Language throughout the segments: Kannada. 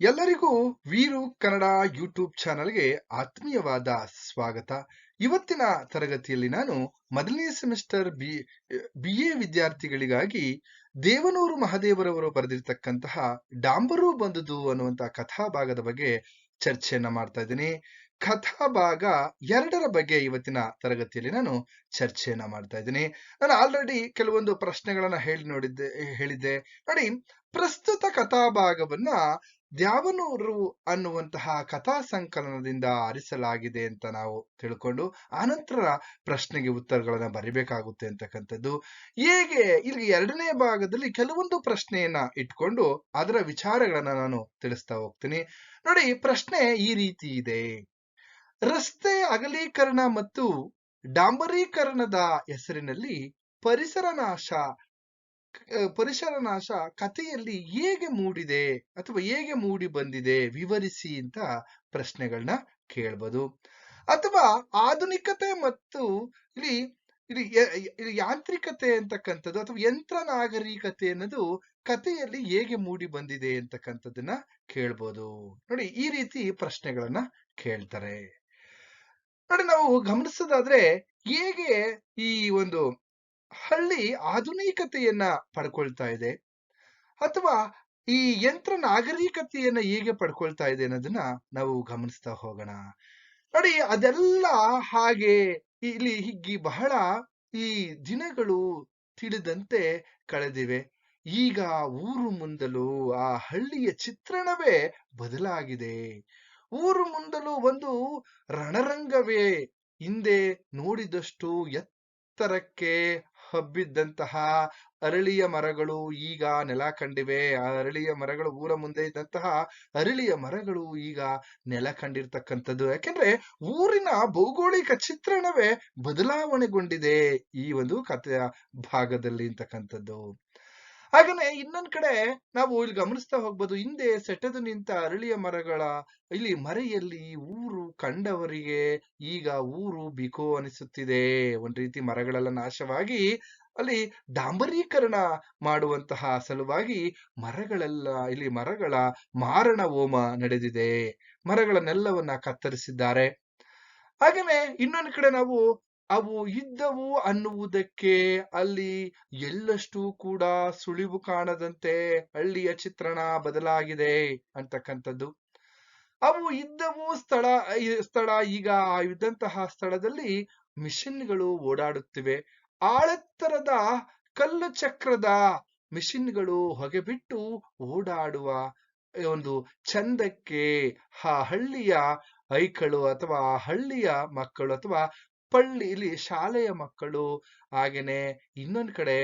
ಎಲ್ಲರಿಗೂ ವೀರು ಕನ್ನಡ ಯೂಟ್ಯೂಬ್ ಚಾನಲ್ಗೆ ಆತ್ಮೀಯವಾದ ಸ್ವಾಗತ. ಇವತ್ತಿನ ತರಗತಿಯಲ್ಲಿ ನಾನು ಮೊದಲನೇ ಸೆಮಿಸ್ಟರ್ ಬಿ ಬಿ ವಿದ್ಯಾರ್ಥಿಗಳಿಗಾಗಿ ದೇವನೂರು ಮಹದೇವರವರು ಬರೆದಿರ್ತಕ್ಕಂತಹ ಡಾಂಬರು ಬಂದುದು ಅನ್ನುವಂತಹ ಕಥಾಭಾಗದ ಬಗ್ಗೆ ಚರ್ಚೆಯನ್ನ ಮಾಡ್ತಾ ಇದ್ದೀನಿ. ಕಥಾಭಾಗ ಎರಡರ ಬಗ್ಗೆ ಇವತ್ತಿನ ತರಗತಿಯಲ್ಲಿ ನಾನು ಚರ್ಚೆಯನ್ನ ಮಾಡ್ತಾ ಇದ್ದೀನಿ. ನಾನು ಆಲ್ರೆಡಿ ಕೆಲವೊಂದು ಪ್ರಶ್ನೆಗಳನ್ನ ಹೇಳಿ ನೋಡಿದ್ದೆ, ಹೇಳಿದ್ದೆ. ನೋಡಿ, ಪ್ರಸ್ತುತ ಕಥಾಭಾಗವನ್ನ ದ್ಯಾವನೂರು ಅನ್ನುವಂತಹ ಕಥಾ ಸಂಕಲನದಿಂದ ಆರಿಸಲಾಗಿದೆ ಅಂತ ನಾವು ತಿಳ್ಕೊಂಡು, ಆನಂತರ ಪ್ರಶ್ನೆಗೆ ಉತ್ತರಗಳನ್ನ ಬರಿಬೇಕಾಗುತ್ತೆ ಅಂತಕ್ಕಂಥದ್ದು. ಹೇಗೆ? ಇಲ್ಲಿ ಎರಡನೇ ಭಾಗದಲ್ಲಿ ಕೆಲವೊಂದು ಪ್ರಶ್ನೆಯನ್ನ ಇಟ್ಕೊಂಡು ಅದರ ವಿಚಾರಗಳನ್ನ ನಾನು ತಿಳಿಸ್ತಾ ಹೋಗ್ತೀನಿ. ನೋಡಿ, ಪ್ರಶ್ನೆ ಈ ರೀತಿ ಇದೆ. ರಸ್ತೆ ಅಗಲೀಕರಣ ಮತ್ತು ಡಾಂಬರೀಕರಣದ ಹೆಸರಿನಲ್ಲಿ ಪರಿಸರ ನಾಶ ಪರಿಸರ ನಾಶ ಕಥೆಯಲ್ಲಿ ಹೇಗೆ ಮೂಡಿದೆ ಅಥವಾ ಹೇಗೆ ಮೂಡಿ ಬಂದಿದೆ ವಿವರಿಸಿ ಅಂತ ಪ್ರಶ್ನೆಗಳನ್ನ ಕೇಳ್ಬೋದು. ಅಥವಾ ಆಧುನಿಕತೆ ಮತ್ತು ಇಲ್ಲಿ ಇಲ್ಲಿ ಯಾಂತ್ರಿಕತೆ ಅಂತಕ್ಕಂಥದ್ದು ಅಥವಾ ಯಂತ್ರ ನಾಗರಿಕತೆ ಅನ್ನೋದು ಕಥೆಯಲ್ಲಿ ಹೇಗೆ ಮೂಡಿ ಬಂದಿದೆ ಅಂತಕ್ಕಂಥದ್ದನ್ನ ಕೇಳ್ಬೋದು. ನೋಡಿ, ಈ ರೀತಿ ಪ್ರಶ್ನೆಗಳನ್ನ ಕೇಳ್ತಾರೆ. ನೋಡಿ, ನಾವು ಗಮನಿಸೋದಾದ್ರೆ ಹೇಗೆ ಈ ಒಂದು ಹಳ್ಳಿ ಆಧುನಿಕತೆಯನ್ನ ಪಡ್ಕೊಳ್ತಾ ಇದೆ? ಅಥವಾ ಈ ಯಂತ್ರ ನಾಗರಿಕತೆಯನ್ನ ಹೇಗೆ ಪಡ್ಕೊಳ್ತಾ ಇದೆ ಅನ್ನೋದನ್ನ ನಾವು ಗಮನಿಸ್ತಾ ಹೋಗೋಣ. ನೋಡಿ, ಅದೆಲ್ಲ ಹಾಗೆ ಇಲ್ಲಿ ಹಿಗ್ಗಿ ಬಹಳ ಈ ದಿನಗಳು ತಿಳಿದಂತೆ ಕಳೆದಿವೆ. ಈಗ ಊರು ಮುಂದಲು ಆ ಹಳ್ಳಿಯ ಚಿತ್ರಣವೇ ಬದಲಾಗಿದೆ. ಊರು ಮುಂದಲು ಒಂದು ರಣರಂಗವೇ ಹಿಂದೆ ನೋಡಿದಷ್ಟು ಎತ್ತರಕ್ಕೆ ಹಬ್ಬಿದ್ದಂತಹ ಅರಳಿಯ ಮರಗಳು ಈಗ ನೆಲ ಕಂಡಿವೆ. ಆ ಅರಳಿಯ ಮರಗಳು ಊರ ಮುಂದೆ ಇದ್ದಂತಹ ಅರಳಿಯ ಮರಗಳು ಈಗ ನೆಲ ಕಂಡಿರ್ತಕ್ಕಂಥದ್ದು. ಯಾಕೆಂದ್ರೆ ಊರಿನ ಭೌಗೋಳಿಕ ಚಿತ್ರಣವೇ ಬದಲಾವಣೆಗೊಂಡಿದೆ ಈ ಒಂದು ಕಥೆಯ ಭಾಗದಲ್ಲಿ ಅಂತಕ್ಕಂಥದ್ದು. ಹಾಗೇನೆ ಇನ್ನೊಂದ್ ಕಡೆ ನಾವು ಇಲ್ಲಿ ಗಮನಿಸ್ತಾ ಹೋಗ್ಬೋದು, ಹಿಂದೆ ಸೆಟೆದು ನಿಂತ ಅರಳಿಯ ಮರಗಳ, ಇಲ್ಲಿ ಮರೆಯಲ್ಲಿ ಊರು ಕಂಡವರಿಗೆ ಈಗ ಊರು ಬಿಕೋ ಅನಿಸುತ್ತಿದೆ. ಒಂದ್ ರೀತಿ ಮರಗಳೆಲ್ಲ ನಾಶವಾಗಿ, ಅಲ್ಲಿ ಡಾಂಬರೀಕರಣ ಮಾಡುವಂತಹ ಸಲುವಾಗಿ ಮರಗಳೆಲ್ಲ, ಇಲ್ಲಿ ಮರಗಳ ಮಾರಣ ಹೋಮ ನಡೆದಿದೆ. ಮರಗಳನ್ನೆಲ್ಲವನ್ನ ಕತ್ತರಿಸಿದ್ದಾರೆ. ಹಾಗೇನೆ ಇನ್ನೊಂದು ಕಡೆ ನಾವು ಅವು ಇದ್ದವು ಅನ್ನುವುದಕ್ಕೆ ಅಲ್ಲಿ ಎಲ್ಲಷ್ಟು ಕೂಡ ಸುಳಿವು ಕಾಣದಂತೆ ಹಳ್ಳಿಯ ಚಿತ್ರಣ ಬದಲಾಗಿದೆ ಅಂತಕ್ಕಂಥದ್ದು. ಅವು ಇದ್ದವು ಸ್ಥಳ ಸ್ಥಳ, ಈಗ ಇದ್ದಂತಹ ಸ್ಥಳದಲ್ಲಿ ಮಿಷಿನ್ಗಳು ಓಡಾಡುತ್ತಿವೆ. ಆಳೆತ್ತರದ ಕಲ್ಲು ಚಕ್ರದ ಮಿಷಿನ್ಗಳು ಹೊಗೆ ಬಿಟ್ಟು ಓಡಾಡುವ ಒಂದು ಚಂದಕ್ಕೆ ಆ ಹಳ್ಳಿಯ ಐಕಳು ಅಥವಾ ಹಳ್ಳಿಯ ಮಕ್ಕಳು ಅಥವಾ ಪಳ್ಳಿ ಇಲ್ಲಿ ಶಾಲೆಯ ಮಕ್ಕಳು ಹಾಗೇನೆ ಇನ್ನೊಂದ್ ಕಡೆ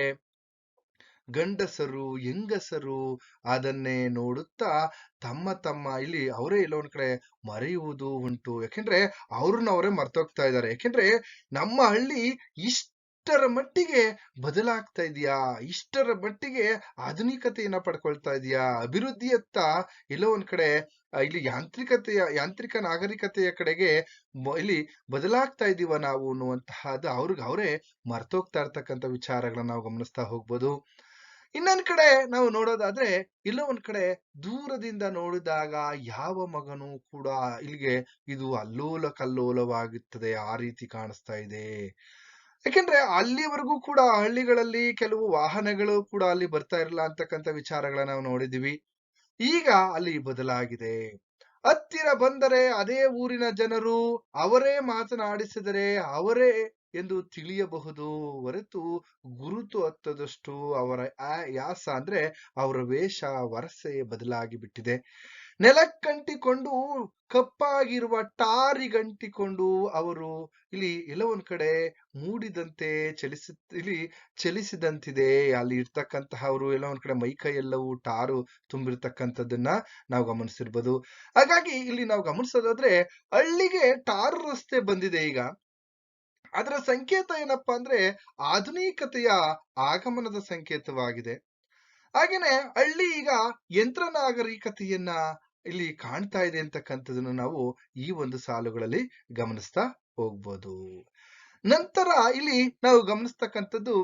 ಗಂಡಸರು, ಹೆಂಗಸರು ಅದನ್ನೇ ನೋಡುತ್ತಾ ತಮ್ಮ ತಮ್ಮ ಇಲ್ಲಿ ಅವರೇ ಇಲ್ಲ ಒಂದ್ ಕಡೆ ಮರೆಯುವುದು ಉಂಟು. ಯಾಕೆಂದ್ರೆ ಅವ್ರನ್ನ ಅವರೇ ಮರ್ತೋಗ್ತಾ ಇದ್ದಾರೆ. ಯಾಕೆಂದ್ರೆ ನಮ್ಮ ಹಳ್ಳಿ ಇಷ್ಟರ ಮಟ್ಟಿಗೆ ಬದಲಾಗ್ತಾ ಇದೆಯಾ ಇಷ್ಟರ ಮಟ್ಟಿಗೆ ಆಧುನಿಕತೆಯನ್ನ ಪಡ್ಕೊಳ್ತಾ ಇದೆಯಾ ಅಭಿವೃದ್ಧಿಯತ್ತ ಎಲ್ಲೋ ಒಂದ್ ಕಡೆ ಇಲ್ಲಿ ಯಾಂತ್ರಿಕತೆಯ, ಯಾಂತ್ರಿಕ ನಾಗರಿಕತೆಯ ಕಡೆಗೆ ಇಲ್ಲಿ ಬದಲಾಗ್ತಾ ಇದೀವ ನಾವು ಅನ್ನುವಂತಹದ್ದು ಅವ್ರಿಗೆ ಅವರೇ ಮರ್ತೋಗ್ತಾ ಇರ್ತಕ್ಕಂಥ ವಿಚಾರಗಳನ್ನ ನಾವು ಗಮನಿಸ್ತಾ ಹೋಗ್ಬೋದು. ಇನ್ನೊಂದ್ ಕಡೆ ನಾವು ನೋಡೋದಾದ್ರೆ, ಎಲ್ಲೋ ಒಂದ್ ಕಡೆ ದೂರದಿಂದ ನೋಡಿದಾಗ ಯಾವ ಮಗನು ಕೂಡ ಇಲ್ಲಿಗೆ ಇದು ಅಲ್ಲೋಲ ಕಲ್ಲೋಲವಾಗುತ್ತದೆ ಆ ರೀತಿ ಕಾಣಿಸ್ತಾ ಇದೆ. ಯಾಕೆಂದ್ರೆ ಅಲ್ಲಿವರೆಗೂ ಕೂಡ ಹಳ್ಳಿಗಳಲ್ಲಿ ಕೆಲವು ವಾಹನಗಳು ಕೂಡ ಅಲ್ಲಿ ಬರ್ತಾ ಇರಲ್ಲ ಅಂತಕ್ಕಂಥ ವಿಚಾರಗಳನ್ನ ನಾವು ನೋಡಿದೀವಿ ಈಗ ಅಲ್ಲಿ ಬದಲಾಗಿದೆ. ಹತ್ತಿರ ಬಂದರೆ ಅದೇ ಊರಿನ ಜನರು ಅವರೇ ಮಾತನಾಡಿಸಿದರೆ ಅವರೇ ಎಂದು ತಿಳಿಯಬಹುದು. ಹೊರತು ಗುರುತು ಹತ್ತದಷ್ಟು ಅವರ ಯಾಸ ಅಂದ್ರೆ ಅವರ ವೇಷ, ವರಸೆ ಬದಲಾಗಿ ಬಿಟ್ಟಿದೆ ನೆಲಕ್ಕಂಟಿಕೊಂಡು, ಕಪ್ಪಾಗಿರುವ ಟಾರಿಗಂಟಿಕೊಂಡು ಅವರು ಇಲ್ಲಿ ಒಂದ್ ಕಡೆ ಮೂಡಿದಂತೆ ಚಲಿಸ ಇಲ್ಲಿ ಚಲಿಸಿದಂತಿದೆ. ಅಲ್ಲಿ ಇರ್ತಕ್ಕಂತಹವರು ಎಲ್ಲ ಒಂದ್ ಕಡೆ ಮೈಕೈ ಎಲ್ಲವೂ ಟಾರು ತುಂಬಿರ್ತಕ್ಕಂಥದ್ದನ್ನ ನಾವು ಗಮನಿಸಿರ್ಬೋದು. ಹಾಗಾಗಿ ಇಲ್ಲಿ ನಾವು ಗಮನಿಸೋದಾದ್ರೆ ಹಳ್ಳಿಗೆ ಟಾರ್ ರಸ್ತೆ ಬಂದಿದೆ ಈಗ. ಅದರ ಸಂಕೇತ ಏನಪ್ಪಾ ಅಂದ್ರೆ ಆಧುನಿಕತೆಯ ಆಗಮನದ ಸಂಕೇತವಾಗಿದೆ. ಹಾಗೇನೆ ಹಳ್ಳಿ ಈಗ ಯಂತ್ರ ನಾಗರಿಕತೆಯನ್ನ ಇಲ್ಲಿ ಕಾಣ್ತಾ ಇದೆ ಅಂತಕ್ಕಂಥದ್ದನ್ನು ನಾವು ಈ ಒಂದು ಸಾಲುಗಳಲ್ಲಿ ಗಮನಿಸ್ತಾ ಹೋಗ್ಬೋದು. ನಂತರ ಇಲ್ಲಿ ನಾವು ಗಮನಿಸ್ತಕ್ಕಂಥದ್ದು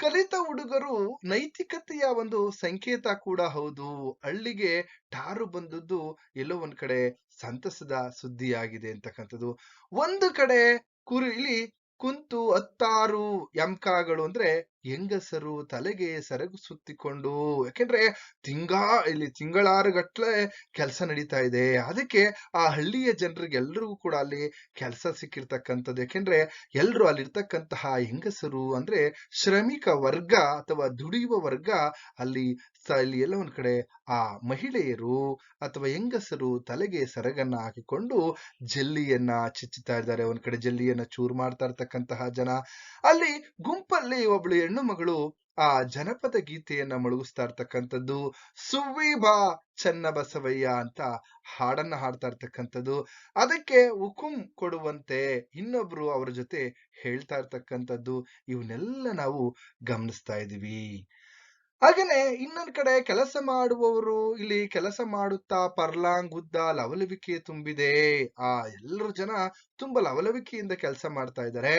ಕಲಿತ ಹುಡುಗರು ನೈತಿಕತೆಯ ಒಂದು ಸಂಕೇತ ಕೂಡ ಹೌದು. ಹಳ್ಳಿಗೆ ಟಾರು ಬಂದದ್ದು ಎಲ್ಲೋ ಒಂದ್ ಕಡೆ ಸಂತಸದ ಸುದ್ದಿಯಾಗಿದೆ ಅಂತಕ್ಕಂಥದ್ದು. ಒಂದು ಕಡೆ ಕುರಿ ಇಲ್ಲಿ ಕುಂತು ಹತ್ತಾರು ಯಂಕಾಗಳು ಅಂದ್ರೆ ಹೆಂಗಸರು ತಲೆಗೆ ಸರಗು ಸುತ್ತಿಕೊಂಡು, ಯಾಕೆಂದ್ರೆ ತಿಂಗಾ, ಇಲ್ಲಿ ತಿಂಗಳಾರು ಗಟ್ಲೆ ಕೆಲಸ ನಡೀತಾ ಇದೆ. ಅದಕ್ಕೆ ಆ ಹಳ್ಳಿಯ ಜನರಿಗೆ ಎಲ್ರಿಗೂ ಕೂಡ ಅಲ್ಲಿ ಕೆಲಸ ಸಿಕ್ಕಿರ್ತಕ್ಕಂಥದ್ದು. ಯಾಕೆಂದ್ರೆ ಎಲ್ರು ಅಲ್ಲಿರ್ತಕ್ಕಂತಹ ಹೆಂಗಸರು ಅಂದ್ರೆ ಶ್ರಮಿಕ ವರ್ಗ ಅಥವಾ ದುಡಿಯುವ ವರ್ಗ ಅಲ್ಲಿ ಇಲ್ಲಿ ಎಲ್ಲ ಒಂದ್ ಕಡೆ ಆ ಮಹಿಳೆಯರು ಅಥವಾ ಹೆಂಗಸರು ತಲೆಗೆ ಸೆರಗನ್ನ ಹಾಕಿಕೊಂಡು ಜಲ್ಲಿಯನ್ನ ಚಿಚ್ಚುತ್ತಾ ಇದ್ದಾರೆ. ಒಂದ್ ಕಡೆ ಜಲ್ಲಿಯನ್ನ ಚೂರ್ ಮಾಡ್ತಾ ಇರ್ತಕ್ಕಂತಹ ಜನ. ಅಲ್ಲಿ ಗುಂಪಲ್ಲಿ ಒಬ್ಳು ಹೆಣ್ಣು ಮಗಳು ಆ ಜನಪದ ಗೀತೆಯನ್ನ ಮೊಳಗಿಸ್ತಾ ಇರ್ತಕ್ಕಂಥದ್ದು. ಸುವೀಭಾ ಚನ್ನ ಬಸವಯ್ಯ ಅಂತ ಹಾಡನ್ನ ಹಾಡ್ತಾ ಇರ್ತಕ್ಕಂಥದ್ದು. ಅದಕ್ಕೆ ಹುಕುಂ ಕೊಡುವಂತೆ ಇನ್ನೊಬ್ರು ಅವರ ಜೊತೆ ಹೇಳ್ತಾ ಇರ್ತಕ್ಕಂಥದ್ದು. ಇವನ್ನೆಲ್ಲ ನಾವು ಗಮನಿಸ್ತಾ ಇದೀವಿ ಹಾಗೇನೆ ಇನ್ನೊಂದ್ ಕಡೆ ಕೆಲಸ ಮಾಡುವವರು ಇಲ್ಲಿ ಕೆಲಸ ಮಾಡುತ್ತಾ ಪರ್ಲಾಂಗ್ ಉದ್ದ ಲವಲವಿಕೆ ತುಂಬಿದೆ. ಆ ಎಲ್ಲರ ಜನ ತುಂಬಾ ಲವಲವಿಕೆಯಿಂದ ಕೆಲಸ ಮಾಡ್ತಾ ಇದ್ದಾರೆ.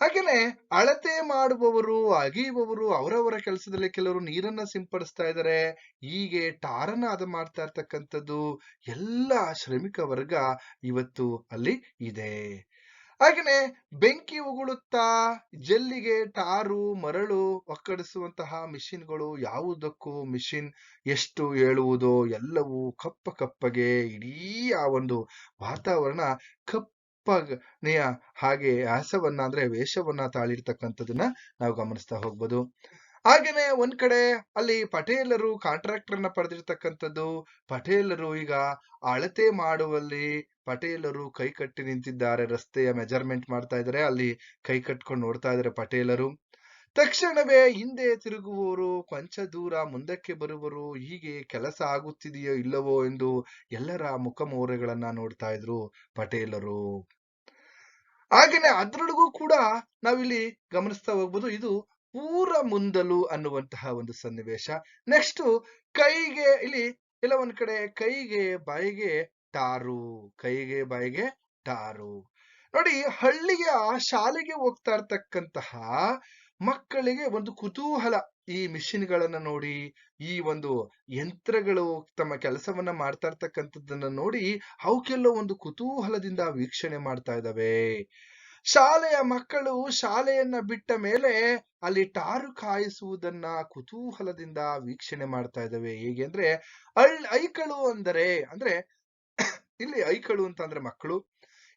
ಹಾಗೇನೆ ಅಳತೆ ಮಾಡುವವರು, ಅಗಿಯುವವರು, ಅವರವರ ಕೆಲಸದಲ್ಲಿ ಕೆಲವರು ನೀರನ್ನ ಸಿಂಪಡಿಸ್ತಾ ಇದ್ದಾರೆ. ಹೀಗೆ ಟಾರನ್ನ ಅದ ಮಾಡ್ತಾ ಇರ್ತಕ್ಕಂಥದ್ದು ಎಲ್ಲ ಶ್ರಮಿಕ ವರ್ಗ ಇವತ್ತು ಅಲ್ಲಿ ಇದೆ. ಹಾಗೇನೆ ಬೆಂಕಿ ಉಗುಳುತ್ತಾ, ಜಲ್ಲಿಗೆ ಟಾರು, ಮರಳು ಒಕ್ಕಡಿಸುವಂತಹ ಮಿಷಿನ್ಗಳು ಯಾವುದಕ್ಕೂ ಮಿಷಿನ್ ಎಷ್ಟು ಹೇಳುವುದೋ ಎಲ್ಲವೂ ಕಪ್ಪ ಕಪ್ಪಗೆ ಇಡೀ ಆ ಒಂದು ವಾತಾವರಣ ಕಪ್ಪನೆಯ ಹಾಗೆ ಹಾಸವನ್ನ ಅಂದ್ರೆ ವೇಷವನ್ನ ತಾಳಿರ್ತಕ್ಕಂಥದ್ದನ್ನ ನಾವು ಗಮನಿಸ್ತಾ ಹೋಗ್ಬೋದು. ಹಾಗೇನೆ ಒಂದ್ ಕಡೆ ಅಲ್ಲಿ ಪಟೇಲರು ಕಾಂಟ್ರಾಕ್ಟರ್ ಅನ್ನ ಪಡೆದಿರ್ತಕ್ಕಂಥದ್ದು, ಪಟೇಲರು ಈಗ ಅಳತೆ ಮಾಡುವಲ್ಲಿ ಪಟೇಲರು ಕೈ ಕಟ್ಟಿ ನಿಂತಿದ್ದಾರೆ, ರಸ್ತೆಯ ಮೆಜರ್ಮೆಂಟ್ ಮಾಡ್ತಾ ಇದ್ದಾರೆ, ಅಲ್ಲಿ ಕೈ ಕಟ್ಕೊಂಡು ನೋಡ್ತಾ ಇದ್ದಾರೆ ಪಟೇಲರು. ತಕ್ಷಣವೇ ಹಿಂದೆ ತಿರುಗುವವರು, ಕೊಂಚ ದೂರ ಮುಂದಕ್ಕೆ ಬರುವರು ಹೀಗೆ ಕೆಲಸ ಆಗುತ್ತಿದೆಯೋ ಇಲ್ಲವೋ ಎಂದು ಎಲ್ಲರ ಮುಖಮೋರೆಗಳನ್ನ ನೋಡ್ತಾ ಇದ್ರು ಪಟೇಲರು. ಹಾಗೇನೆ ಅದ್ರೊಳಗೂ ಕೂಡ ನಾವಿಲ್ಲಿ ಗಮನಿಸ್ತಾ ಹೋಗ್ಬೋದು, ಇದು ಪೂರ ಮುಂದಲು ಅನ್ನುವಂತಹ ಒಂದು ಸನ್ನಿವೇಶ. ನೆಕ್ಸ್ಟ್ ಕೈಗೆ, ಇಲ್ಲಿ ಎಲ್ಲ ಒಂದ್ ಕಡೆ ಕೈಗೆ ಬಾಯಿಗೆ ಟಾರು, ಕೈಗೆ ಬಾಯಿಗೆ ಟಾರು. ನೋಡಿ, ಹಳ್ಳಿಯ ಶಾಲೆಗೆ ಹೋಗ್ತಾ ಇರ್ತಕ್ಕಂತಹ ಮಕ್ಕಳಿಗೆ ಒಂದು ಕುತೂಹಲ ಈ ಮಿಷಿನ್ಗಳನ್ನ ನೋಡಿ, ಈ ಒಂದು ಯಂತ್ರಗಳು ತಮ್ಮ ಕೆಲಸವನ್ನ ಮಾಡ್ತಾ ಇರ್ತಕ್ಕಂಥದ್ದನ್ನ ನೋಡಿ ಅವಕ್ಕೆಲ್ಲ ಒಂದು ಕುತೂಹಲದಿಂದ ವೀಕ್ಷಣೆ ಮಾಡ್ತಾ ಇದ್ದಾವೆ. ಶಾಲೆಯ ಮಕ್ಕಳು ಶಾಲೆಯನ್ನ ಬಿಟ್ಟ ಮೇಲೆ ಅಲ್ಲಿ ಟಾರು ಕಾಯಿಸುವುದನ್ನ ಕುತೂಹಲದಿಂದ ವೀಕ್ಷಣೆ ಮಾಡ್ತಾ ಇದ್ದಾವೆ. ಹೇಗೆ ಅಂದ್ರೆ, ಅಳ್ ಐಕಳು ಅಂದರೆ, ಅಂದ್ರೆ ಇಲ್ಲಿ ಐಕಳು ಅಂತ ಅಂದ್ರೆ ಮಕ್ಕಳು.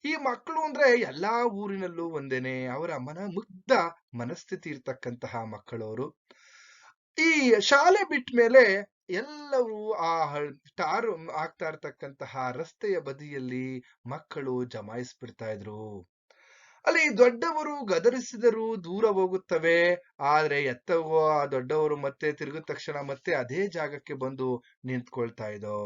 ಈ ಮಕ್ಕಳು ಅಂದ್ರೆ ಎಲ್ಲಾ ಊರಿನಲ್ಲೂ ಒಂದೇನೆ, ಅವರ ಮನ ಮುಗ್ಧ ಮನಸ್ಥಿತಿ ಇರ್ತಕ್ಕಂತಹ ಮಕ್ಕಳವರು ಈ ಶಾಲೆ ಬಿಟ್ಟ ಮೇಲೆ ಎಲ್ಲರೂ ಆ ಟಾರು ಆಗ್ತಾ ಇರ್ತಕ್ಕಂತಹ ರಸ್ತೆಯ ಬದಿಯಲ್ಲಿ ಮಕ್ಕಳು ಜಮಾಯಿಸ್ಬಿಡ್ತಾ ಇದ್ರು. ಅಲ್ಲಿ ದೊಡ್ಡವರು ಗದರಿಸಿದರು ದೂರ ಹೋಗುತ್ತವೆ. ಆದ್ರೆ ಎತ್ತವೋ ಆ ದೊಡ್ಡವರು ಮತ್ತೆ ತಿರುಗಿದ ತಕ್ಷಣ ಮತ್ತೆ ಅದೇ ಜಾಗಕ್ಕೆ ಬಂದು ನಿಂತ್ಕೊಳ್ತಾ ಇದೋ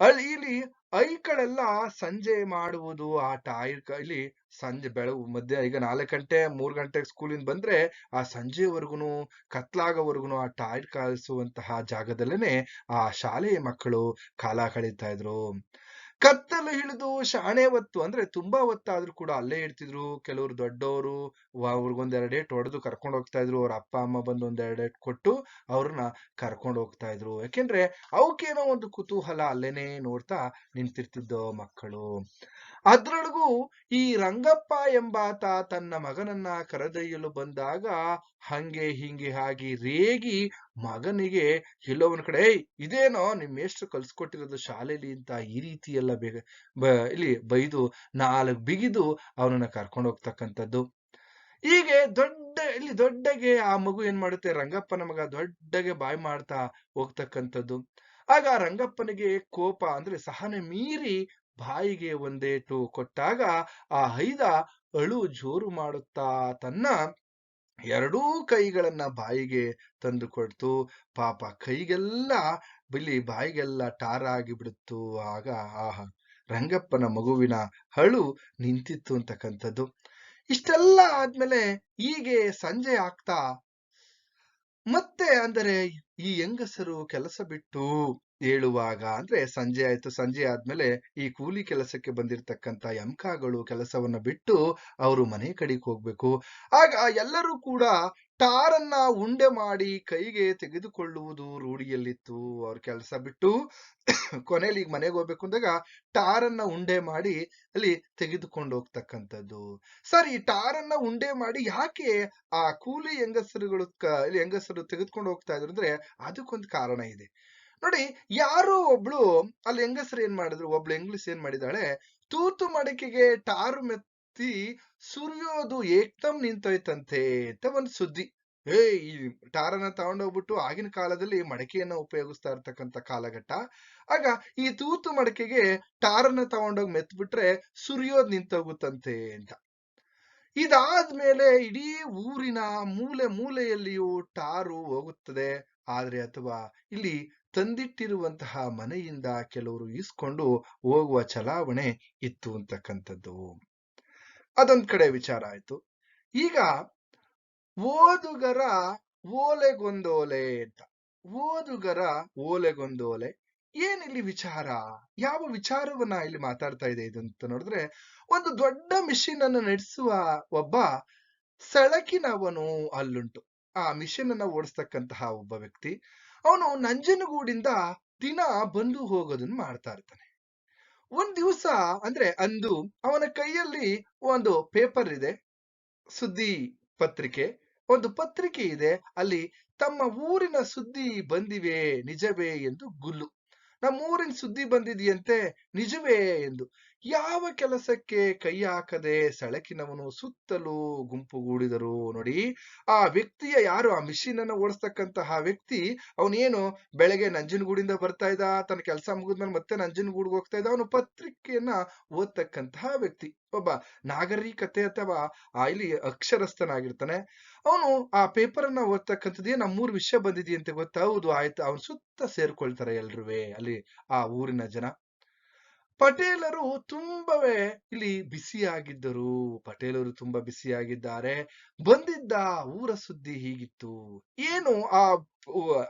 ಅಲ್ಲಿ ಇಲ್ಲಿ ಐಕಳೆಲ್ಲ ಸಂಜೆ ಮಾಡುವುದು ಆ ಟೈರ್ ಇಲ್ಲಿ ಸಂಜೆ ಬೆಳಗು ಮಧ್ಯ, ಈಗ ನಾಲ್ಕು ಗಂಟೆ, ಮೂರು ಗಂಟೆಗೆ ಸ್ಕೂಲಿಂದ ಬಂದ್ರೆ ಆ ಸಂಜೆವರೆಗೂ ಕತ್ಲಾಗೋವರೆಗೂ ಆ ಟೈರ್ ಕಾಯಿಸುವಂತಹ ಜಾಗದಲ್ಲೇನೆ ಆ ಶಾಲೆಯ ಮಕ್ಕಳು ಕಾಲ ಕಳೀತಾ ಇದ್ರು. ಕತ್ತಲು ಹಿಡಿದು ಶಾಣೆ ಹೊತ್ತು, ಅಂದ್ರೆ ತುಂಬಾ ಹೊತ್ತಾದ್ರೂ ಕೂಡ ಅಲ್ಲೇ ಇರ್ತಿದ್ರು ಕೆಲವರು ದೊಡ್ಡವರು ಅವ್ರಿಗೊಂದೆರಡು ಏಟ್ ಹೊಡೆದು ಕರ್ಕೊಂಡು ಹೋಗ್ತಾ ಇದ್ರು, ಅವ್ರ ಅಪ್ಪ, ಅಮ್ಮ ಬಂದು ಒಂದೆರಡು ಏಟ್ ಕೊಟ್ಟು ಅವ್ರನ್ನ ಕರ್ಕೊಂಡು ಹೋಗ್ತಾ ಇದ್ರು. ಯಾಕೆಂದ್ರೆ ಅವಕ್ಕೇನೋ ಒಂದು ಕುತೂಹಲ ಅಲ್ಲೇನೆ ನೋಡ್ತಾ ನಿಂತಿರ್ತಿದ್ದೋ ಮಕ್ಕಳು. ಅದ್ರೊಳಗೂ ಈ ರಂಗಪ್ಪ ಎಂಬಾತ ತನ್ನ ಮಗನನ್ನ ಕರೆದೊಯ್ಯಲು ಬಂದಾಗ ಹಂಗೆ ಹಿಂಗೆ ಹಾಗೆ ರೇಗಿ ಮಗನಿಗೆ ಎಲ್ಲೋ ಒಂದ್ ಕಡೆ ಇದೇನೋ ನಿಮ್ ಮೇಷ್ಟ್ರು ಕಲ್ಸ್ಕೊಟ್ಟಿರೋದು ಶಾಲೆಲಿ ಅಂತ ಈ ರೀತಿ ಎಲ್ಲ ಬೇಗ, ಬ, ಇಲ್ಲಿ ಬೈದು ನಾಲ್ಕು ಬಿಗಿದು ಅವನನ್ನ ಕರ್ಕೊಂಡು ಹೋಗ್ತಕ್ಕಂಥದ್ದು. ಹೀಗೆ ದೊಡ್ಡ, ಇಲ್ಲಿ ದೊಡ್ಡಗೆ ಆ ಮಗು ಏನ್ ಮಾಡುತ್ತೆ? ರಂಗಪ್ಪನ ಮಗ ದೊಡ್ಡಗೆ ಬಾಯ್ ಮಾಡ್ತಾ ಹೋಗ್ತಕ್ಕಂಥದ್ದು. ಆಗ ರಂಗಪ್ಪನಿಗೆ ಕೋಪ ಅಂದ್ರೆ ಸಹನೆ ಮೀರಿ ಬಾಯಿಗೆ ಒಂದೇಟು ಕೊಟ್ಟಾಗ ಆ ಹೈದ ಅಳು ಜೋರು ಮಾಡುತ್ತಾ ತನ್ನ ಎರಡೂ ಕೈಗಳನ್ನ ಬಾಯಿಗೆ ತಂದು ಕೊಡ್ತು. ಪಾಪ ಕೈಗೆಲ್ಲ ಬಿಳಿ ಬಾಯಿಗೆಲ್ಲ ಟಾರ ಆಗಿ ಬಿಡುತ್ತು ಆಗ ಆಹ ರಂಗಪ್ಪನ ಮಗುವಿನ ಹಳು ನಿಂತಿತ್ತು ಅಂತಕ್ಕಂಥದ್ದು. ಇಷ್ಟೆಲ್ಲ ಆದ್ಮೇಲೆ ಹೀಗೆ ಸಂಜೆ ಆಗ್ತಾ ಮತ್ತೆ ಅಂದರೆ ಈ ಹೆಂಗಸರು ಕೆಲಸ ಬಿಟ್ಟು ಏಳುವಾಗ, ಅಂದ್ರೆ ಸಂಜೆ ಆಯ್ತು, ಸಂಜೆ ಆದ್ಮೇಲೆ ಈ ಕೂಲಿ ಕೆಲಸಕ್ಕೆ ಬಂದಿರತಕ್ಕಂತ ಯಂಕಾಗಳು ಕೆಲಸವನ್ನ ಬಿಟ್ಟು ಅವರು ಮನೆ ಕಡೆಗೆ ಹೋಗ್ಬೇಕು. ಆಗ ಎಲ್ಲರೂ ಕೂಡ ಟಾರನ್ನ ಉಂಡೆ ಮಾಡಿ ಕೈಗೆ ತೆಗೆದುಕೊಳ್ಳುವುದು ರೂಢಿಯಲ್ಲಿತ್ತು. ಅವ್ರ ಕೆಲಸ ಬಿಟ್ಟು ಕೊನೆಯಲ್ಲಿ ಈಗ ಮನೆಗೆ ಹೋಗ್ಬೇಕು ಅಂದಾಗ ಟಾರನ್ನ ಉಂಡೆ ಮಾಡಿ ಅಲ್ಲಿ ತೆಗೆದುಕೊಂಡು ಹೋಗ್ತಕ್ಕಂಥದ್ದು. ಸರ್, ಈ ಟಾರನ್ನ ಉಂಡೆ ಮಾಡಿ ಯಾಕೆ ಆ ಕೂಲಿ ಹೆಂಗಸರುಗಳು ಹೆಂಗಸರು ತೆಗೆದುಕೊಂಡು ಹೋಗ್ತಾ ಇದ್ರು ಅಂದ್ರೆ ಅದಕ್ಕೊಂದು ಕಾರಣ ಇದೆ. ನೋಡಿ, ಯಾರೋ ಒಬ್ಳು ಅಲ್ಲಿ ಹೆಂಗಸರು ಏನ್ ಮಾಡಿದ್ರು, ಒಬ್ಳು ಹೆಂಗ್ಲಿಸ್ ಏನ್ ಮಾಡಿದಾಳೆ, ತೂತು ಮಡಿಕೆಗೆ ಟಾರು ಮೆತ್ತಿ ಸುರಿಯೋದು ಏಕ್ದಮ್ ನಿಂತೋಯ್ತಂತೆ ಅಂತ ಒಂದು ಸುದ್ದಿ. ಏ ಈ ಟಾರನ್ನ ತಗೊಂಡೋಗ್ಬಿಟ್ಟು ಆಗಿನ ಕಾಲದಲ್ಲಿ ಮಡಕೆಯನ್ನ ಉಪಯೋಗಿಸ್ತಾ ಇರ್ತಕ್ಕಂಥ ಕಾಲಘಟ್ಟ. ಆಗ ಈ ತೂತು ಮಡಕೆಗೆ ಟಾರನ್ನ ತಗೊಂಡೋಗಿ ಮೆತ್ಬಿಟ್ರೆ ಸುರಿಯೋದ್ ನಿಂತೋಗುತ್ತಂತೆ ಅಂತ. ಇದಾದ್ಮೇಲೆ ಇಡೀ ಊರಿನ ಮೂಲೆ ಮೂಲೆಯಲ್ಲಿಯೂ ಟಾರು ಹೋಗುತ್ತದೆ. ಆದ್ರೆ ಅಥವಾ ಇಲ್ಲಿ ತಂದಿಟ್ಟಿರುವಂತಹ ಮನೆಯಿಂದ ಕೆಲವರು ಇಸ್ಕೊಂಡು ಹೋಗುವ ಚಲಾವಣೆ ಇತ್ತು ಅಂತಕ್ಕಂಥದ್ದು. ಅದೊಂದ್ ಕಡೆ ವಿಚಾರ ಆಯ್ತು. ಈಗ ಓದುಗರ ಓಲೆಗೊಂದೋಲೆ ಅಂತ. ಓದುಗರ ಓಲೆಗೊಂದೋಲೆ, ಏನಿಲ್ಲಿ ವಿಚಾರ? ಯಾವ ವಿಚಾರವನ್ನ ಇಲ್ಲಿ ಮಾತಾಡ್ತಾ ಇದೆ ಇದು ಅಂತ ನೋಡಿದ್ರೆ, ಒಂದು ದೊಡ್ಡ ಮಿಷಿನ್ ಅನ್ನು ನಡೆಸುವ ಒಬ್ಬ ಸೆಳಕಿನವನು ಅಲ್ಲುಂಟು. ಆ ಮಿಷಿನ್ ಅನ್ನ ಓಡಿಸ್ತಕ್ಕಂತಹ ಒಬ್ಬ ವ್ಯಕ್ತಿ. ಅವನು ನಂಜನಗೂಡಿಂದ ದಿನ ಬಂದು ಹೋಗೋದನ್ನ ಮಾಡ್ತಾ ಇರ್ತಾನೆ. ಒಂದ್ ದಿವಸ ಅಂದ್ರೆ ಅಂದು ಅವನ ಕೈಯಲ್ಲಿ ಒಂದು ಪೇಪರ್ ಇದೆ, ಸುದ್ದಿ ಪತ್ರಿಕೆ. ಒಂದು ಪತ್ರಿಕೆ ಇದೆ, ಅಲ್ಲಿ ತಮ್ಮ ಊರಿನ ಸುದ್ದಿ ಬಂದಿವೆ, ನಿಜವೇ ಎಂದು ಗುಲ್ಲು. ನಮ್ಮ ಊರಿನ ಸುದ್ದಿ ಬಂದಿದೆಯಂತೆ, ನಿಜವೇ ಎಂದು. ಯಾವ ಕೆಲಸಕ್ಕೆ ಕೈ ಹಾಕದೆ ಸೆಳಕಿನವನು ಸುತ್ತಲೂ ಗುಂಪುಗೂಡಿದರು ನೋಡಿ. ಆ ವ್ಯಕ್ತಿಯ ಯಾರು? ಆ ಮಿಷಿನ್ ಅನ್ನು ಓಡಿಸ್ತಕ್ಕಂತಹ ವ್ಯಕ್ತಿ, ಅವನೇನು ಬೆಳಗ್ಗೆ ನಂಜನಗೂಡಿಂದ ಬರ್ತಾ ಇದ್ದ, ತನ್ನ ಕೆಲಸ ಮುಗಿದ್ಮೇಲೆ ಮತ್ತೆ ನಂಜನಗೂಡಿಗೆ ಹೋಗ್ತಾ ಇದ್ದ, ಅವನು ಪತ್ರಿಕೆಯನ್ನ ಓದ್ತಕ್ಕಂತಹ ವ್ಯಕ್ತಿ. ಒಬ್ಬ ನಾಗರಿಕತೆ ಅಥವಾ ಇಲ್ಲಿ ಅಕ್ಷರಸ್ಥನಾಗಿರ್ತಾನೆ. ಅವನು ಆ ಪೇಪರ್ ಅನ್ನ ಓದ್ತಕ್ಕಂಥದ್ದೇ ನಮ್ಮೂರ್ ವಿಷಯ ಬಂದಿದೆಯಂತೆ ಗೊತ್ತಾ? ಹೌದು, ಆಯ್ತು, ಅವನ್ ಸುತ್ತ ಸೇರ್ಕೊಳ್ತಾರೆ ಎಲ್ರುವೆ, ಅಲ್ಲಿ ಆ ಊರಿನ ಜನ. ಪಟೇಲರು ತುಂಬವೇ ಇಲ್ಲಿ ಬಿಸಿಯಾಗಿದ್ದರು. ಪಟೇಲರು ತುಂಬಾ ಬಿಸಿಯಾಗಿದ್ದಾರೆ. ಬಂದಿದ್ದ ಊರ ಸುದ್ದಿ ಹೀಗಿತ್ತು. ಏನು ಆ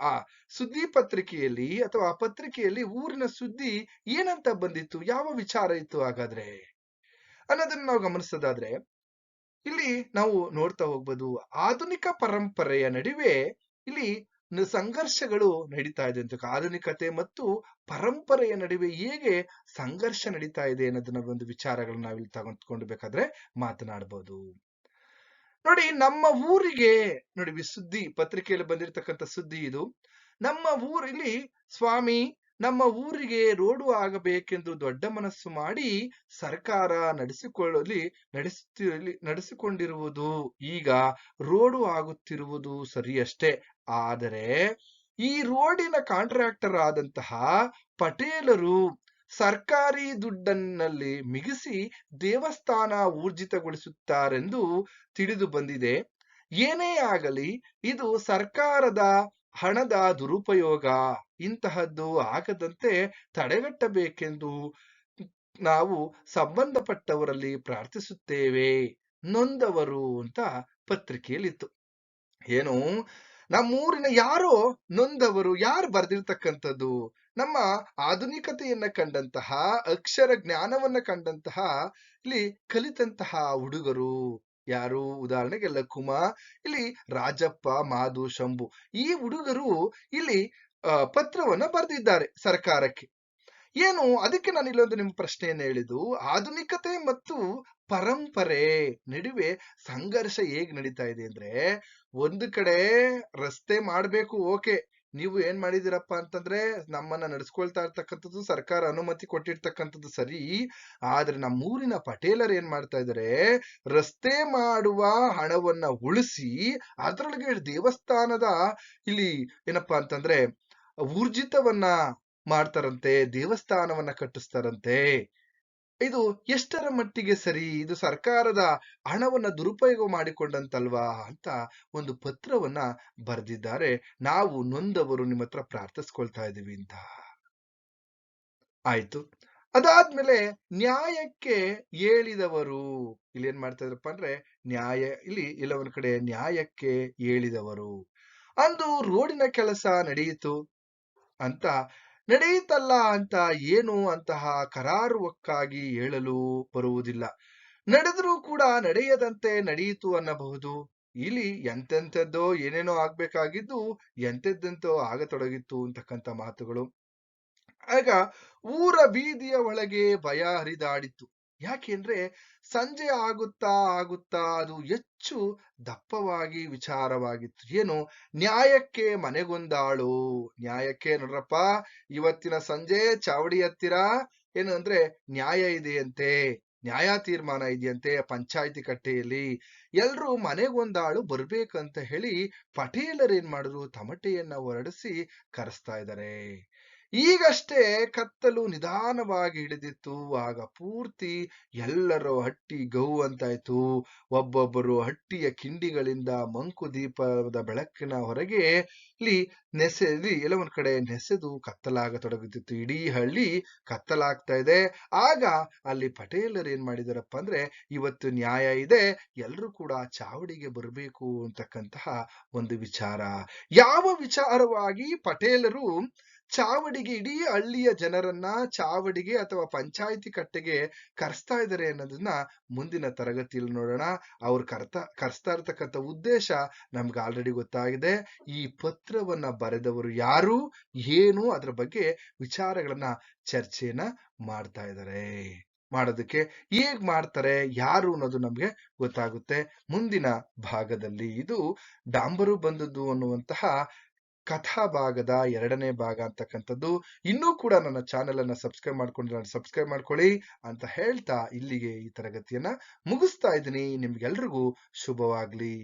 ಆ ಸುದ್ದಿ ಪತ್ರಿಕೆಯಲ್ಲಿ ಅಥವಾ ಪತ್ರಿಕೆಯಲ್ಲಿ ಊರಿನ ಸುದ್ದಿ ಏನಂತ ಬಂದಿತ್ತು? ಯಾವ ವಿಚಾರ ಇತ್ತು ಹಾಗಾದ್ರೆ? ಅನ್ನೋದನ್ನ ನಾವು ಗಮನಿಸೋದಾದ್ರೆ, ಇಲ್ಲಿ ನಾವು ನೋಡ್ತಾ ಹೋಗ್ಬೋದು. ಆಧುನಿಕ ಪರಂಪರೆಯ ನಡುವೆ ಇಲ್ಲಿ ಸಂಘರ್ಷಗಳು ನಡೀತಾ ಇದೆ ಅಂತ ಆಧುನಿಕತೆ ಮತ್ತು ಪರಂಪರೆಯ ನಡುವೆ ಹೇಗೆ ಸಂಘರ್ಷ ನಡೀತಾ ಇದೆ ಅನ್ನೋದನ್ನ ಒಂದು ವಿಚಾರಗಳನ್ನ ನಾವಿಲ್ಲಿ ತಗೊಂಡ್ಕೊಂಡು ಬೇಕಾದ್ರೆ ಮಾತನಾಡಬಹುದು ನೋಡಿ, ನಮ್ಮ ಊರಿಗೆ, ನೋಡಿ ಸುದ್ದಿ, ಪತ್ರಿಕೆಯಲ್ಲಿ ಬಂದಿರತಕ್ಕಂಥ ಸುದ್ದಿ ಇದು. ನಮ್ಮ ಊರಲ್ಲಿ ಸ್ವಾಮಿ ನಮ್ಮ ಊರಿಗೆ ರೋಡು ಆಗಬೇಕೆಂದು ದೊಡ್ಡ ಮನಸ್ಸು ಮಾಡಿ ಸರ್ಕಾರ ನಡೆಸಿಕೊಳ್ಳಲಿ ನಡೆಸುತ್ತಿರಲಿ ನಡೆಸಿಕೊಂಡಿರುವುದು ಈಗ ರೋಡು ಆಗುತ್ತಿರುವುದು ಸರಿಯಷ್ಟೇ. ಆದರೆ ಈ ರೋಡಿನ ಕಾಂಟ್ರಾಕ್ಟರ್ ಆದಂತಹ ಪಟೇಲರು ಸರ್ಕಾರಿ ದುಡ್ಡನ್ನಲ್ಲಿ ಮಿಗಿಸಿ ದೇವಸ್ಥಾನ ಊರ್ಜಿತಗೊಳಿಸುತ್ತಾರೆಂದು ತಿಳಿದು ಬಂದಿದೆ. ಏನೇ ಆಗಲಿ, ಇದು ಸರ್ಕಾರದ ಹಣದ ದುರುಪಯೋಗ ಇಂತಹದ್ದು ಆಗದಂತೆ ತಡೆಗಟ್ಟಬೇಕೆಂದು ನಾವು ಸಂಬಂಧಪಟ್ಟವರಲ್ಲಿ ಪ್ರಾರ್ಥಿಸುತ್ತೇವೆ, ನೊಂದವರು ಅಂತ ಪತ್ರಿಕೆಯಲ್ಲಿತ್ತು. ಏನು? ನಮ್ಮೂರಿನ ಯಾರೋ ನೊಂದವರು, ಯಾರು ಬರೆದಿರ್ತಕ್ಕಂಥದ್ದು? ನಮ್ಮ ಆಧುನಿಕತೆಯನ್ನ ಕಂಡಂತಹ, ಅಕ್ಷರ ಜ್ಞಾನವನ್ನ ಕಂಡಂತಹ, ಇಲ್ಲಿ ಕಲಿತಂತಹ ಹುಡುಗರು. ಯಾರು? ಉದಾಹರಣೆಗೆ ಲಕುಮ ಇಲ್ಲಿ ರಾಜಪ್ಪ, ಮಾಧು, ಶಂಭು ಈ ಹುಡುಗರು ಇಲ್ಲಿ ಪತ್ರವನ್ನ ಬರೆದಿದ್ದಾರೆ ಸರ್ಕಾರಕ್ಕೆ. ಏನು? ಅದಕ್ಕೆ ನಾನು ಇಲ್ಲೊಂದು ನಿಮ್ಮ ಪ್ರಶ್ನೆಯನ್ನು ಹೇಳಿದ್ದು. ಆಧುನಿಕತೆ ಮತ್ತು ಪರಂಪರೆ ನಡುವೆ ಸಂಘರ್ಷ ಹೇಗ್ ನಡೀತಾ ಇದೆ ಅಂದ್ರೆ, ಒಂದು ಕಡೆ ರಸ್ತೆ ಮಾಡ್ಬೇಕು, ಓಕೆ. ನೀವು ಏನ್ ಮಾಡಿದಿರಪ್ಪ ಅಂತಂದ್ರೆ ನಮ್ಮನ್ನ ನಡೆಸ್ಕೊಳ್ತಾ ಇರ್ತಕ್ಕಂಥದ್ದು ಸರ್ಕಾರ ಅನುಮತಿ ಕೊಟ್ಟಿರ್ತಕ್ಕಂಥದ್ದು ಸರಿ, ಆದ್ರೆ ನಮ್ಮೂರಿನ ಪಟೇಲರ್ ಏನ್ ಮಾಡ್ತಾ ಇದಾರೆ, ರಸ್ತೆ ಮಾಡುವ ಹಣವನ್ನ ಉಳಿಸಿ ಅದರೊಳಗೆ ದೇವಸ್ಥಾನದ ಇಲ್ಲಿ ಏನಪ್ಪಾ ಅಂತಂದ್ರೆ ಊರ್ಜಿತವನ್ನ ಮಾಡ್ತಾರಂತೆ, ದೇವಸ್ಥಾನವನ್ನ ಕಟ್ಟಿಸ್ತಾರಂತೆ. ಇದು ಎಷ್ಟರ ಮಟ್ಟಿಗೆ ಸರಿ? ಇದು ಸರ್ಕಾರದ ಹಣವನ್ನ ದುರುಪಯೋಗ ಮಾಡಿಕೊಂಡಂತಲ್ವಾ ಅಂತ ಒಂದು ಪತ್ರವನ್ನ ಬರೆದಿದ್ದಾರೆ. ನಾವು ನೊಂದವರು ನಿಮ್ಮ ಹತ್ರ ಪ್ರಾರ್ಥಿಸ್ಕೊಳ್ತಾ ಇದ್ದೀವಿ ಅಂತ. ಆಯ್ತು. ಅದಾದ್ಮೇಲೆ ನ್ಯಾಯಕ್ಕೆ ಹೇಳಿದವರು ಇಲ್ಲಿ ಏನ್ ಮಾಡ್ತಾ ಇದ್ರಪ್ಪ ಅಂದ್ರೆ ನ್ಯಾಯ, ಇಲ್ಲಿ, ಇಲ್ಲ ಒಂದ್ ಕಡೆ ನ್ಯಾಯಕ್ಕೆ ಹೇಳಿದವರು ಅಂದು ರೋಡಿನ ಕೆಲಸ ನಡೆಯಿತು ಅಂತ ನಡೆಯಿತಲ್ಲ ಅಂತ ಏನು ಅಂತಹ ಕರಾರುವಕ್ಕಾಗಿ ಹೇಳಲು ಬರುವುದಿಲ್ಲ. ನಡೆದರೂ ಕೂಡ ನಡೆಯದಂತೆ ನಡೆಯಿತು ಅನ್ನಬಹುದು. ಇಲ್ಲಿ ಎಂತೆಂಥದ್ದೋ ಏನೇನೋ ಆಗ್ಬೇಕಾಗಿದ್ದು ಎಂತೆಂತೆಂತೋ ಆಗತೊಡಗಿತ್ತು ಅಂತಕ್ಕಂಥ ಮಾತುಗಳು. ಆಗ ಊರ ಬೀದಿಯ ಒಳಗೆ ಭಯ ಹರಿದಾಡಿತ್ತು. ಯಾಕೆಂದ್ರೆ ಸಂಜೆ ಆಗುತ್ತಾ ಆಗುತ್ತಾ ಅದು ಹೆಚ್ಚು ದಪ್ಪವಾಗಿ ವಿಚಾರವಾಗಿತ್ತು. ಏನು? ನ್ಯಾಯಕ್ಕೆ ಮನೆಗೊಂದಾಳು. ನ್ಯಾಯಕ್ಕೆ ನೋಡ್ರಪ್ಪ, ಇವತ್ತಿನ ಸಂಜೆ ಚಾವಡಿ ಹತ್ತಿರ? ಏನು ಅಂದ್ರೆ ನ್ಯಾಯ ಇದೆಯಂತೆ, ನ್ಯಾಯ ತೀರ್ಮಾನ ಇದೆಯಂತೆ ಪಂಚಾಯತಿ ಕಟ್ಟೆಯಲ್ಲಿ. ಎಲ್ರೂ ಮನೆಗೊಂದಾಳು, ಬರ್ಬೇಕಂತ ಹೇಳಿ ಪಟೇಲರ್ ಏನ್ ಮಾಡಿದ್ರು? ತಮಟೆಯನ್ನ ಹೊರಡಿಸಿ ಕರೆಸ್ತಾ ಇದ್ದಾರೆ. ಈಗಷ್ಟೇ ಕತ್ತಲು ನಿಧಾನವಾಗಿ ಹಿಡಿದಿತ್ತು ಆಗ ಪೂರ್ತಿ ಎಲ್ಲರೂ ಹಟ್ಟಿ ಗೌ ಅಂತಾಯ್ತು. ಒಬ್ಬೊಬ್ಬರು ಹಟ್ಟಿಯ ಕಿಂಡಿಗಳಿಂದ ಮಂಕು ದೀಪದ ಬೆಳಕಿನ ಹೊರಗೆ ಇಲ್ಲಿ ನೆಸೆದಿ ಎಲ್ಲ ಒಂದ್ ಕಡೆ ನೆಸೆದು ಕತ್ತಲಾಗತೊಡಗುತ್ತಿತ್ತು ಇಡೀ ಹಳ್ಳಿ ಕತ್ತಲಾಗ್ತಾ ಇದೆ. ಆಗ ಅಲ್ಲಿ ಪಟೇಲರು ಏನ್ ಮಾಡಿದಾರಪ್ಪ ಅಂದ್ರೆ, ಇವತ್ತು ನ್ಯಾಯ ಇದೆ. ಎಲ್ಲರೂ ಕೂಡ ಚಾವಡಿಗೆ ಬರಬೇಕು ಅಂತಕ್ಕಂತಹ ಒಂದು ವಿಚಾರ. ಯಾವ ವಿಚಾರವಾಗಿ ಪಟೇಲರು ಚಾವಡಿಗೆ ಇಡೀ ಹಳ್ಳಿಯ ಜನರನ್ನ ಚಾವಡಿಗೆ ಅಥವಾ ಪಂಚಾಯಿತಿ ಕಟ್ಟೆಗೆ ಕರೆಸ್ತಾ ಇದ್ದಾರೆ ಅನ್ನೋದನ್ನ ಮುಂದಿನ ತರಗತಿಯಲ್ಲಿ ನೋಡೋಣ. ಅವ್ರು ಕರ್ತ, ಕರೆಸ್ತಾ ಇರ್ತಕ್ಕಂಥ ಉದ್ದೇಶ ನಮ್ಗೆ ಆಲ್ರೆಡಿ ಗೊತ್ತಾಗಿದೆ. ಈ ಪತ್ರವನ್ನ ಬರೆದವರು ಯಾರು, ಏನು ಅದ್ರ ಬಗ್ಗೆ ವಿಚಾರಗಳನ್ನ ಚರ್ಚೆಯನ್ನ ಮಾಡ್ತಾ ಇದ್ದಾರೆ ಮಾಡೋದಕ್ಕೆ ಹೇಗ್ ಮಾಡ್ತಾರೆ, ಯಾರು ಅನ್ನೋದು ನಮ್ಗೆ ಗೊತ್ತಾಗುತ್ತೆ. ಮುಂದಿನ ಭಾಗದಲ್ಲಿ ಇದು ಡಾಂಬರು ಬಂದದ್ದು ಅನ್ನುವಂತಹ ಕಥಾ ಭಾಗದ ಎರಡನೇ ಭಾಗ ಅಂತಕ್ಕಂಥದ್ದು. ಇನ್ನೂ ಕೂಡ ನನ್ನ ಚಾನೆಲ್ ಅನ್ನ ಸಬ್ಸ್ಕ್ರೈಬ್ ಮಾಡ್ಕೊಂಡು ನಾನು ಸಬ್ಸ್ಕ್ರೈಬ್ ಮಾಡ್ಕೊಳ್ಳಿ ಅಂತ ಹೇಳ್ತಾ ಇಲ್ಲಿಗೆ ಈ ತರಗತಿಯನ್ನ ಮುಗಿಸ್ತಾ ಇದ್ದೀನಿ. ನಿಮ್ಗೆಲ್ರಿಗೂ ಶುಭವಾಗ್ಲಿ.